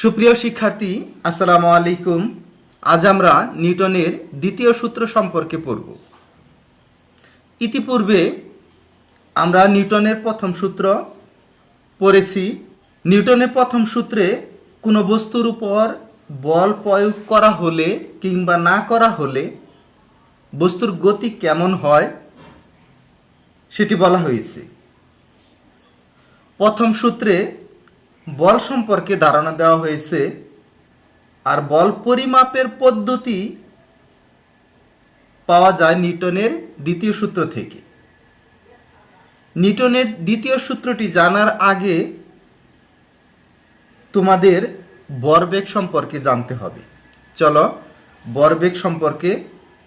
সুপ্রিয় শিক্ষার্থী, আসসালামু আলাইকুম। আজ আমরা নিউটনের দ্বিতীয় সূত্র সম্পর্কে পড়ব। ইতিপূর্বে আমরা নিউটনের প্রথম সূত্র পড়েছি। নিউটনের প্রথম সূত্রে কোনো বস্তুর উপর বল প্রয়োগ করা হলে কিংবা না করা হলে বস্তুর গতি কেমন হয়, সেটি বলা হয়েছে। প্রথম সূত্রে বল সম্পর্কে ধারণা দেওয়া হয়েছে আর বল পরিমাপের পদ্ধতি পাওয়া যায় নিউটনের দ্বিতীয় সূত্র থেকে। নিউটনের দ্বিতীয় সূত্রটি জানার আগে তোমাদের বরবেগ সম্পর্কে জানতে হবে। চলো বরবেগ সম্পর্কে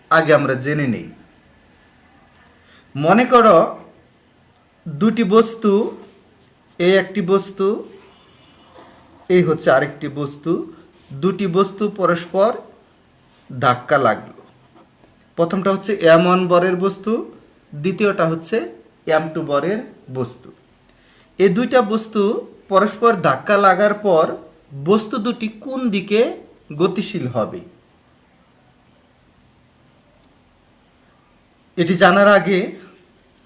আগে আমরা জেনে নেই। মনে করো দুটি বস্তু এই একটি বস্তু এই হচ্ছে আরেকটি বস্তু। দুটি বস্তু পরস্পর ধাক্কা লাগল। প্রথমটা হচ্ছে এম ওয়ান বরের বস্তু, দ্বিতীয়টা হচ্ছে এম টু বরের বস্তু। এই দুইটা বস্তু পরস্পর ধাক্কা লাগার পর বস্তু দুটি কোন দিকে গতিশীল হবে? এটি জানার আগে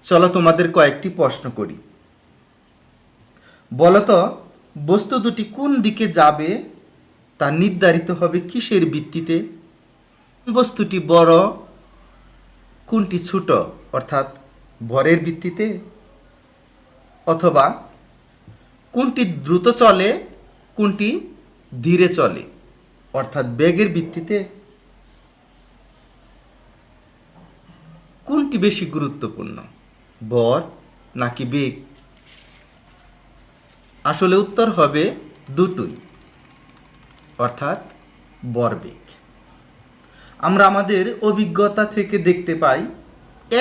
চলো তোমাদের কয়েকটি প্রশ্ন করি। বলতো বস্তু দুটি কোন দিকে যাবে তা নির্ধারিত হবে কিসের ভিত্তিতে? বস্তুটি বড়, কোনটি ছোট, অর্থাৎ ভরের ভিত্তিতে? অথবা কোনটি দ্রুত চলে, কোনটি ধীরে চলে, অর্থাৎ বেগের ভিত্তিতে? কোনটি বেশি গুরুত্বপূর্ণ বর নাকি বেগ? আসলে উত্তর হবে দুটোই, অর্থাৎ বরবেগ আমরা আমাদের অভিজ্ঞতা থেকে দেখতে পাই,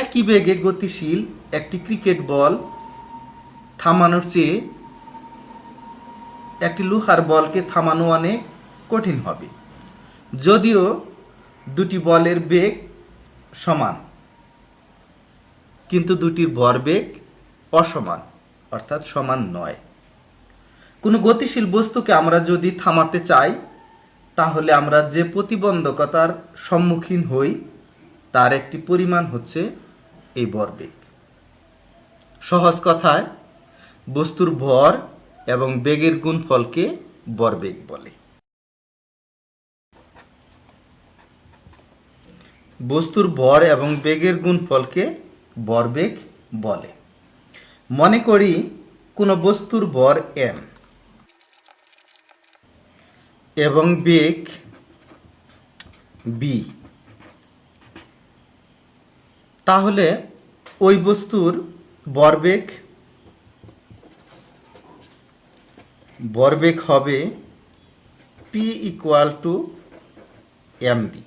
একই বেগে গতিশীল একটি ক্রিকেট বল থামানোর চেয়ে একটি লোহার বলকে থামানো অনেক কঠিন হবে। যদিও দুটি বলের বেগ সমান, কিন্তু দুটির ভরবেগ অসমান, অর্থাৎ সমান নয়। কোনো গতিশীল বস্তুকে আমরা যদি থামাতে চাই, তাহলে আমরা যে প্রতিবন্ধকতার সম্মুখীন হই, তার একটি পরিমাণ হচ্ছে এই ভরবেগ সহজ কথায়, বস্তুর ভর এবং বেগের গুণফলকে ভরবেগ বলে। বস্তুর ভর এবং বেগের গুণফলকে ভরবেগ বলে। মনে করি, কোনো বস্তুর ভর এম এবং বেগ বি। তাহলে ওই বস্তুর বরবেগ বরবেগ হবে P equal to M V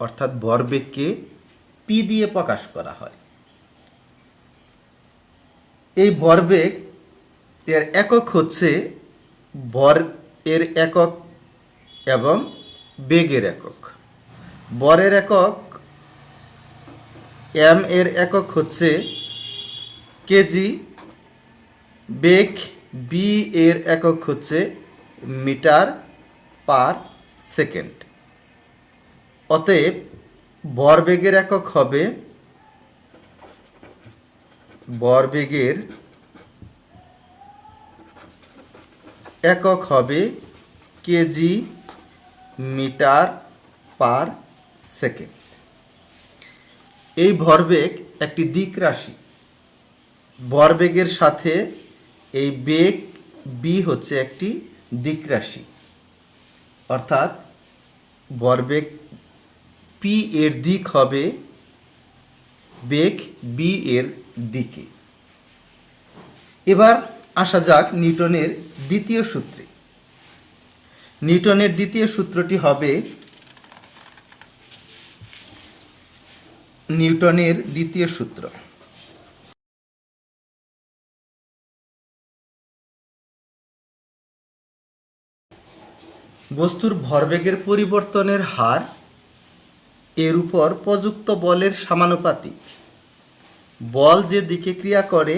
অর্থাৎ ভরবেগকে পি দিয়ে প্রকাশ করা হয়। এই ভরবেগ এর একক হচ্ছে ভর এর একক এবং বেগের একক। বরের একক এম এর একক হচ্ছে কেজি, বেগ বি এর একক হচ্ছে মিটার পার সেকেন্ড। অতএব ভরবেগের একক হবে ভরবেগের একক হবে কেজি মিটার পার সেকেন্ড। এই ভরবেগ একটি দিক রাশি। ভরবেগের সাথে এই বেগ বি হচ্ছে একটি দিক রাশি। অর্থাৎ ভরবেগ পি এর দিক হবে বেগ বি এর দিকে। এবার আসা যাক নিউটনের দ্বিতীয় সূত্রে। নিউটনের দ্বিতীয় সূত্রটি হবে নিউটনের দ্বিতীয় সূত্র। বস্তুর ভরবেগের পরিবর্তনের হার এর উপর প্রযুক্ত বলের সমানুপাতিক। বল যে দিকে ক্রিয়া করে,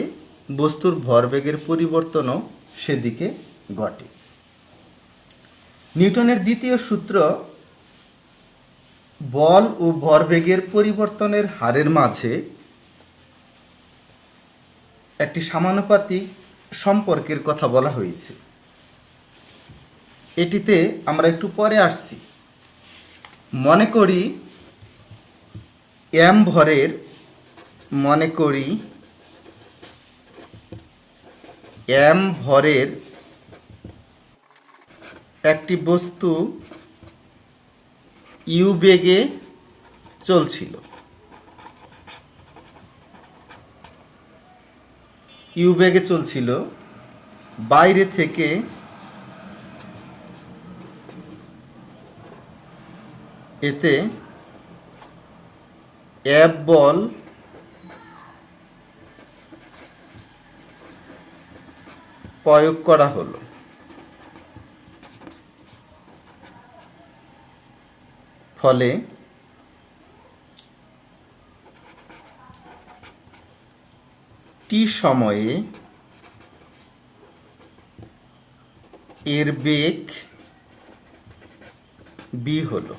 বস্তুর ভরবেগের পরিবর্তনও সেদিকে ঘটে। নিউটনের দ্বিতীয় সূত্র বল ও ভরবেগের পরিবর্তনের হারের মাঝে একটি সমানুপাতিক সম্পর্কের কথা বলা হয়েছে। এটিতে আমরা একটু পরে আসছি। মনে করি এম ভরের, মনে করি এম ভরের একটি বস্তু ইউ বেগে চলছিল। ইউ বেগে চলছিল। বাইরে থেকে এতে অ্যাপ বল প্রয়োগ করা হলো। ফলে টি সময়ে এর বেগ বি হলো।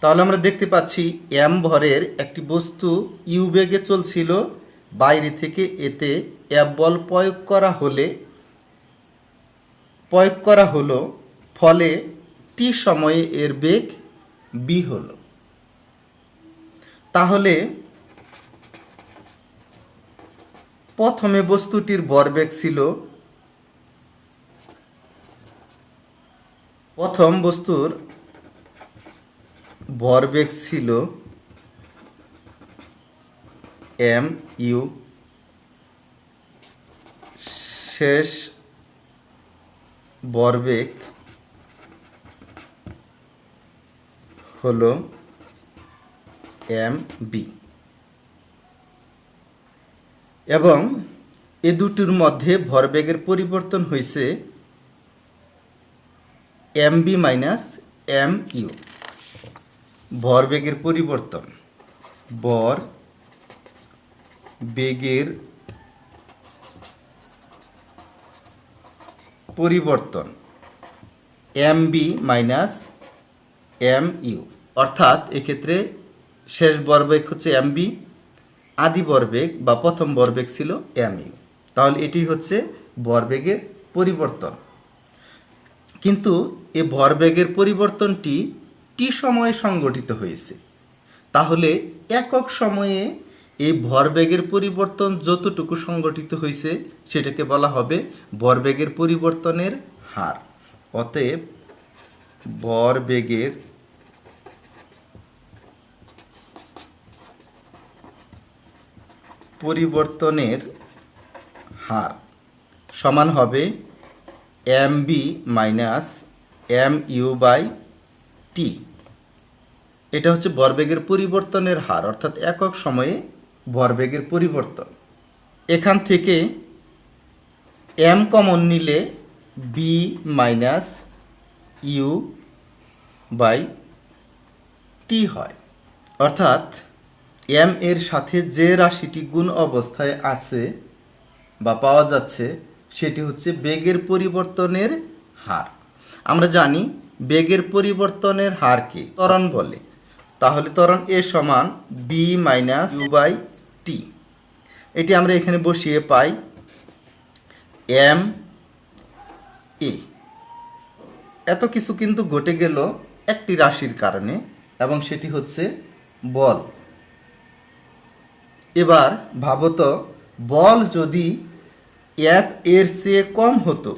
তাহলে আমরা দেখতে পাচ্ছি এম ভরের একটি বস্তু ইউ বেগে চলছিল, বাইরে থেকে এতে অ্যাপ বল প্রয়োগ করা হলে, প্রয়োগ করা হলো ফলে টি সময়ে এর বেগ বি হলো। তাহলে প্রথমে বস্তুটির ভরবেগ ছিল প্রথম বস্তুর ভরবেগ ছিল এম ইউ শেষ ভরবেগ হলো এম বি। এবং এ দুটির মধ্যে ভরবেগের পরিবর্তন হয়েছে M V minus M U. ভরবেগের পরিবর্তন। বর বেগের পরিবর্তন। M V minus M U অর্থাৎ এক্ষেত্রে শেষ বরবেগ হচ্ছে এম বি আদি বরবেগ বা প্রথম বরবেগ ছিল এম ইউ তাহলে এটি হচ্ছে বরবেগের পরিবর্তন। কিন্তু এ ভরবেগের পরিবর্তনটি টি সময়ে সংগঠিত হয়েছে? তাহলে একক সময়ে এই ভরবেগের পরিবর্তন যতটুকু সংগঠিত হয়েছে, সেটাকে বলা হবে ভরবেগের পরিবর্তনের হার। অতএব ভরবেগের পরিবর্তনের হার সমান হবে M V minus M U by T. এটা হচ্ছে ভরবেগের পরিবর্তনের হার, অর্থাৎ একক সময়ে ভরবেগের পরিবর্তন। এখান থেকে এম কমন নিলে V minus U by T হয়। অর্থাৎ এম এর সাথে যে রাশিটি গুণ অবস্থায় আছে বা পাওয়া যাচ্ছে, সেটি হচ্ছে বেগের পরিবর্তনের হার। আমরা জানি বেগের পরিবর্তনের হারকে ত্বরণ বলে। তাহলে ত্বরণ এ সমান V minus U by T এটি আমরা এখানে বসিয়ে পাই এম এ এত কিছু কিন্তু ঘটে গেল একটি রাশির কারণে, এবং সেটি হচ্ছে বল। এবার ভাবত, বল যদি এফ এর চেয়ে কম হতো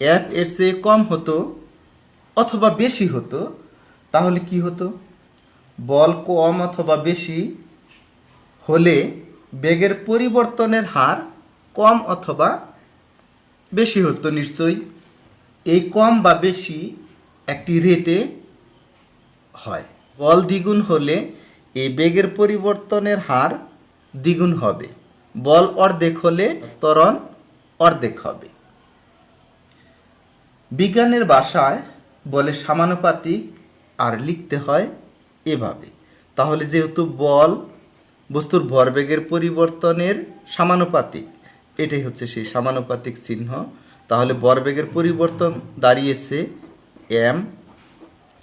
এফ এর চেয়ে কম হতো অথবা বেশি হতো, তাহলে কি হতো? বল কম অথবা বেশি হলে বেগের পরিবর্তনের হার কম অথবা বেশি হতো নিশ্চয়ই। এই কম বা বেশি একটি রেটে হয়। বল দ্বিগুণ হলে এই বেগের পরিবর্তনের হার দ্বিগুণ হবে। বল অর্ধেক হলে ত্বরণ অর্ধেক হবে। বিজ্ঞানের ভাষায় বলে সমানুপাতিক আর লিখতে হয় এভাবে। তাহলে যেহেতু বল বস্তুর ভরবেগের পরিবর্তনের সমানুপাতিক, এটাই হচ্ছে সেই সমানুপাতিক চিহ্ন। তাহলে বরবেগের পরিবর্তন দাঁড়িয়েছে এম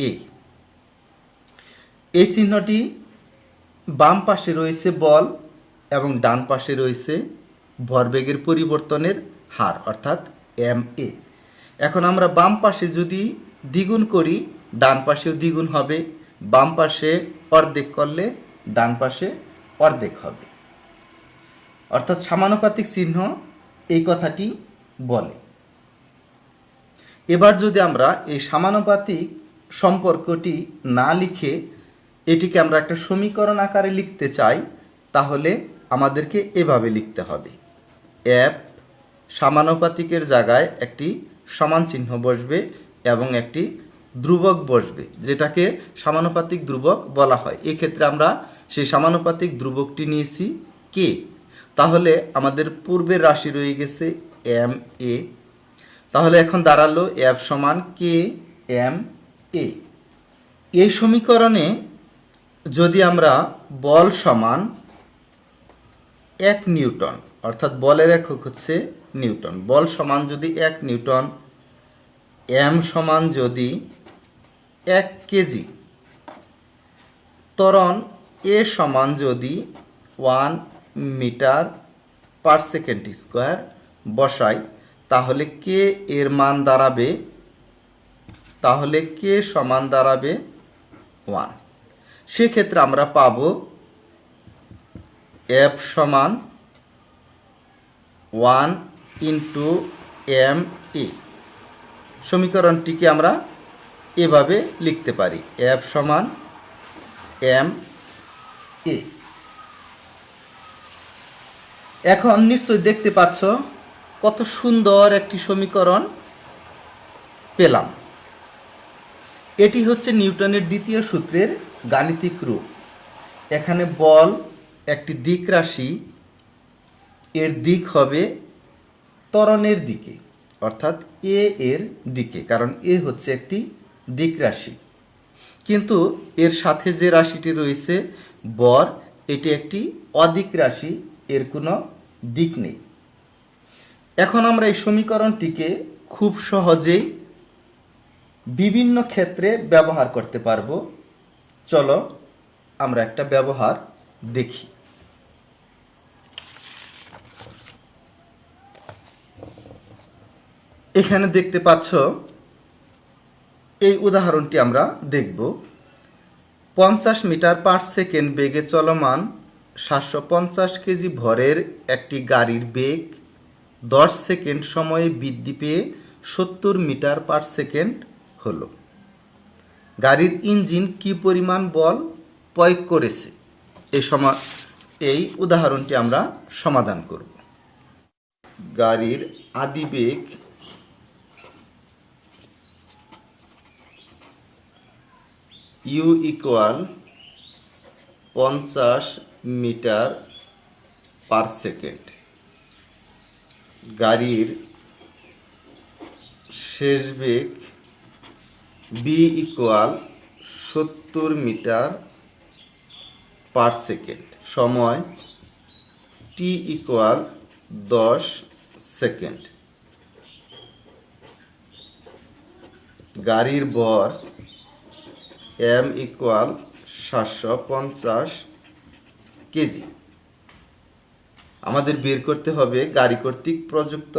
এ। এই চিহ্নটি বাম পাশে রয়েছে বল এবং ডান পাশে রয়েছে ভরবেগের পরিবর্তনের হার, অর্থাৎ এম এ। এখন আমরা বাম পাশে যদি দ্বিগুণ করি, ডান পাশেও দ্বিগুণ হবে, বাম পাশে অর্ধেক করলে ডান পাশে অর্ধেক হবে। অর্থাৎ সমানুপাতিক চিহ্ন এই কথাটি বলে। এবার যদি আমরা এই সমানুপাতিক সম্পর্কটি না লিখে এটিকে আমরা একটা সমীকরণ আকারে লিখতে চাই, তাহলে আমাদেরকে এভাবে লিখতে হবে। অ্যাপ সমানুপাতিকের জায়গায় একটি সমান চিহ্ন বসবে এবং একটি ধ্রুবক বসবে, যেটাকে সমানুপাতিক ধ্রুবক বলা হয়। এক্ষেত্রে আমরা সেই সমানুপাতিক ধ্রুবকটি নিয়েছি কে? তাহলে আমাদের পূর্বের রাশি রয়ে গেছে এম এ তাহলে এখন দাঁড়াল এফ সমান কে এম এ। এই সমীকরণে যদি আমরা বল সমান এক নিউটন, অর্থাৎ বলের একক হচ্ছে নিউটন, বল সমান যদি এক নিউটন, এম সমান যদি এক কেজি, ত্বরণ এ সমান যদি one metre per second square বসাই তাহলে কে এর মান দাঁড়াবে? তাহলে কে সমান দাঁড়াবে? ওয়ান। সেক্ষেত্রে আমরা পাব এফ সমান ওয়ান ইন্টু এম এ। সমীকরণটিকে আমরা এভাবে লিখতে পারি। এফ সমান এম এ। এখন নিশ্চয়ই দেখতে পাচ্ছ কত সুন্দর একটি সমীকরণ পেলাম। এটি হচ্ছে নিউটনের দ্বিতীয় সূত্রের গাণিতিক রূপ। এখানে বল একটি দিক রাশি, এর দিক হবে ত্বরণের দিকে, অর্থাৎ এ এর দিকে, কারণ এ হচ্ছে একটি দিক রাশি। কিন্তু এর সাথে যে রাশিটি রয়েছে, বর, এটি একটি অদিক রাশি, এর কোনো দিক নেই। এখন আমরা এই সমীকরণটিকে খুব সহজেই বিভিন্ন ক্ষেত্রে ব্যবহার করতে পারব। চলো আমরা একটা ব্যবহার দেখি। এখানে দেখতে পাচ্ছ, এই উদাহরণটি আমরা দেখব। পঞ্চাশ মিটার পার সেকেন্ড বেগে চলমান সাতশো পঞ্চাশ কেজি ভরের একটি গাড়ির বেগ দশ সেকেন্ড সময়ে বৃদ্ধি পেয়ে সত্তর মিটার পার সেকেন্ড হলো। গাড়ির ইঞ্জিন কি পরিমাণ বল প্রয়োগ করেছে? এই সমা, এই উদাহরণটি আমরা সমাধান করব। গাড়ির আদি বেগ ইউ ইকুয়াল পঞ্চাশ মিটার পার সেকেন্ড। গাড়ির শেষ বেগ বি ইকুয়াল সত্তর মিটার পার সেকেন্ড সময় টি ইকুয়াল দশ সেকেন্ড গাড়ির ভর এম ইকুয়াল সাতশো পঞ্চাশ কেজি। আমাদের বের করতে হবে গাড়ি কর্তৃক প্রযুক্ত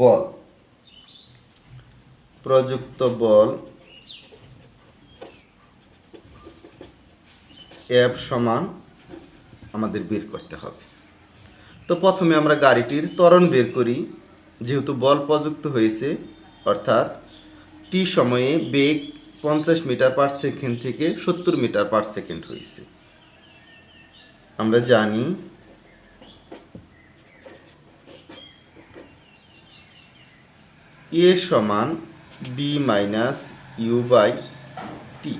বল। প্রযুক্ত বল এফ সমান আমাদের বের করতে হবে। তো প্রথমে আমরা গাড়িটির ত্বরণ বের করি, যেহেতু বল প্রযুক্ত হয়েছে, অর্থাৎ টি সময়ে বেগ পঞ্চাশ মিটার পার সেকেন্ড থেকে সত্তর মিটার পার সেকেন্ড হয়েছে আমরা জানি এ সমান V minus U by T.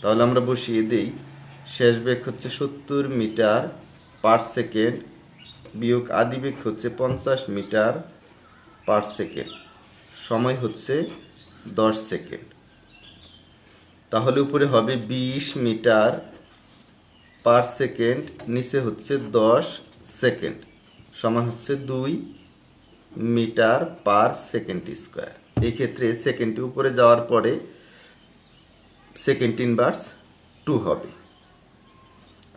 তাহলে আমরা বসিয়ে দেই, শেষ বেগ হচ্ছে সত্তর মিটার পার সেকেন্ড, বিয়োগ আদি বেগ হচ্ছে পঞ্চাশ মিটার পার সেকেন্ড, সময় হচ্ছে দশ সেকেন্ড। তাহলে উপরে হবে বিশ মিটার পার সেকেন্ড, নিচে হচ্ছে দশ সেকেন্ড, সমান হচ্ছে দুই মিটার পার সেকেন্ড স্কোয়ার। এই ক্ষেত্রে সেকেন্ডটি উপরে যাওয়ার পরে সেকেন্ড ইনভার্স টু হবে।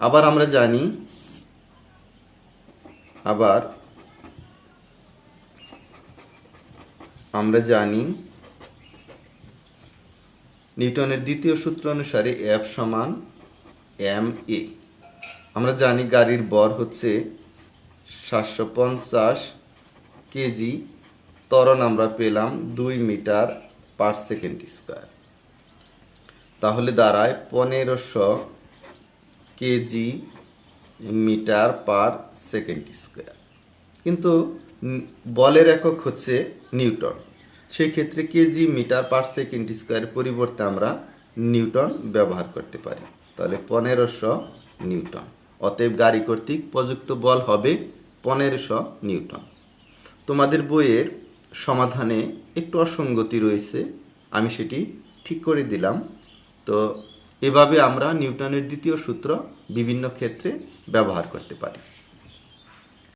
আবার আমরা জানি, আবার আমরা জানি নিউটনের দ্বিতীয় সূত্র অনুসারে এফ সমান এম এ আমরা জানি গাড়ির বর হচ্ছে সাতশো পঞ্চাশ কেজি ত্বরণ আমরা পেলাম দুই মিটার পার সেকেন্ড স্কোয়ার। তাহলে দাঁড়ায় পনেরোশো K G metre per second square. কিন্তু বলের একক হচ্ছে নিউটন। সেক্ষেত্রে কেজি মিটার পার সেকেন্ড স্কোয়ারের পরিবর্তে আমরা নিউটন ব্যবহার করতে পারি। তাহলে পনেরোশো নিউটন। অতএব গাড়ি কর্তৃক প্রযুক্ত বল হবে পনেরোশো নিউটন। তোমাদের বইয়ের সমাধানে একটু অসঙ্গতি রয়েছে, আমি সেটি ঠিক করে দিলাম। তো এভাবে আমরা নিউটনের দ্বিতীয় সূত্র বিভিন্ন ক্ষেত্রে ব্যবহার করতে পারি।